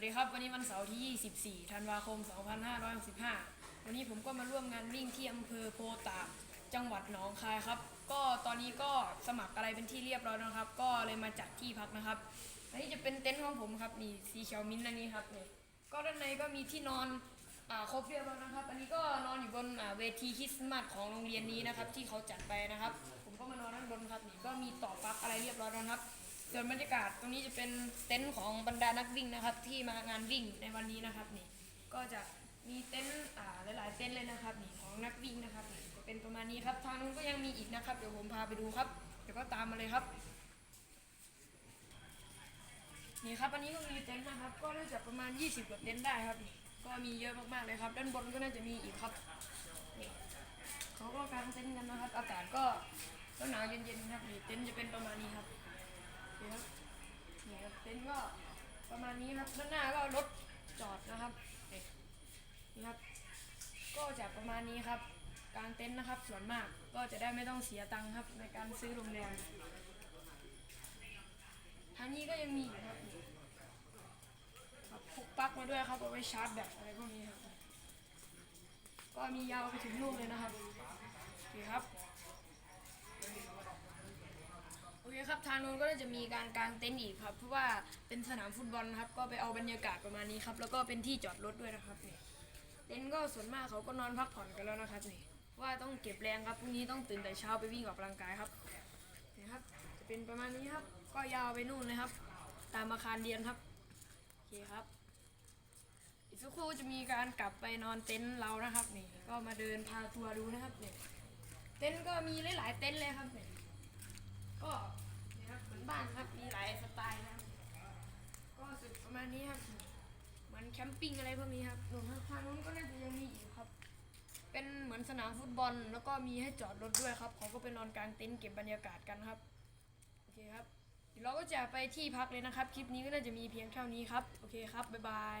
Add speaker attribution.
Speaker 1: วัสดีครับ วันนี้วันเสาร์ที่ 24 ธันวาคม 2565 วันนี้ผมก็มาร่วมงานวิ่งที่อำเภอโพตากจังหวัดหนองคายครับ ก็ตอนนี้ก็สมัครอะไรเป็นที่เรียบร้อยนะครับ ก็เลยมาจัดที่พักนะครับ อันนี้จะเป็นเต็นท์ของผมครับนี่สีเขียวมิ้นท์อันนี้ครับเนี่ยก็ด้านในก็มีที่นอนอ่าครบเรียบร้อยนะครับ อันนี้ก็นอนอยู่บนอ่าเวทีคริสต์มาสของโรงเรียนนี้นะครับ ที่เขาจัดไปนะครับ ผมก็มานอนด้านบนครับนี่ก็มีต่อปลั๊กอะไรเรียบร้อยแล้วนะครับ ส่วนบรรยากาศตรงนี้จะเป็นเต็นท์ของบรรดานักวิ่งนะครับ ที่มางานวิ่งในวันนี้นะครับนี่ก็จะมีเต็นท์อ่าหลายๆเต็นท์เลยนะครับนี่ของนักวิ่งนะครับนี่จะเป็นประมาณนี้ครับทางนู้นก็ยังมีอีกนะครับ เดี๋ยวผมพาไปดูครับเดี๋ยวก็ตามมาเลยครับ นี่ครับอันนี้ก็มีเต็นท์นะครับ ก็น่าจะประมาณ 20กว่าเต็นท์ได้ครับนี่ก็มีเยอะมากๆเลยครับ ด้านบนก็น่าจะมีอีกครับนี่เขาก็กางเต็นท์กันนะครับ อากาศก็ก็หนาวเย็นๆครับนี่เต็นท์จะเป็นประมาณนี้ครับ ครับนี่ครับเต็นท์ก็ประมาณนี้ครับด้านหน้าก็รถจอดนะครับนี่ครับ ก็จะประมาณนี้ครับกางเต็นท์นะครับ ส่วนมากก็จะได้ไม่ต้องเสียตังค์ครับ ในการซื้อโรงแรมทางนี้ก็ยังมีอยู่ครับนี่ครับพกปลั๊กมาด้วยครับเอาไว้ชาร์จแบตอะไรพวกนี้ครับ ก็มียาวไปถึงลูกเลยนะครับนี่ครับ โอเครับทางนู้นก็จะมีการกางเต็นท์อีกครับ เพราะว่าเป็นสนามฟุตบอลครับ ก็ไปเอาบรรยากาศประมาณนี้ครับ แล้วก็เป็นที่จอดรถด้วยนะครับนี่เต็นท์ก็ส่วนมากเขาก็นอนพักผ่อนกันแล้วนะครับนี่ว่าต้องเก็บแรงครับพรุ่งนี้ต้องตื่นแต่เช้าไปวิ่งออกกำลังกายครับนี่ครับ จะเป็นประมาณนี้ครับ ก็ยาวไปนู่นเลยครับ ตามอาคารเรียนครับโอเคครับ อีกสักครู่จะมีการกลับไปนอนเต็นท์เรานะครับนี่ก็มาเดินพาทัวร์ดูนะครับนี่เต็นท์ก็มีหลายๆเต็นท์เลยครับนี่ก็ มาณนี้ครับเหมือนแคมปิ้งอะไรพวกนี้ครับหนุนทางนู้นก็น่าจะยังมีอีกครับ เป็นเหมือนสนามฟุตบอลแล้วก็มีให้จอดรถด้วยครับเขาก็ไปนอนกลางเต็นท์เก็บบรรยากาศกันครับโอเคครับเดี๋ยวเราก็จะไปที่พักเลยนะครับ คลิปนี้ก็น่าจะมีเพียงเท่านี้ครับ โอเคครับบ๊ายบาย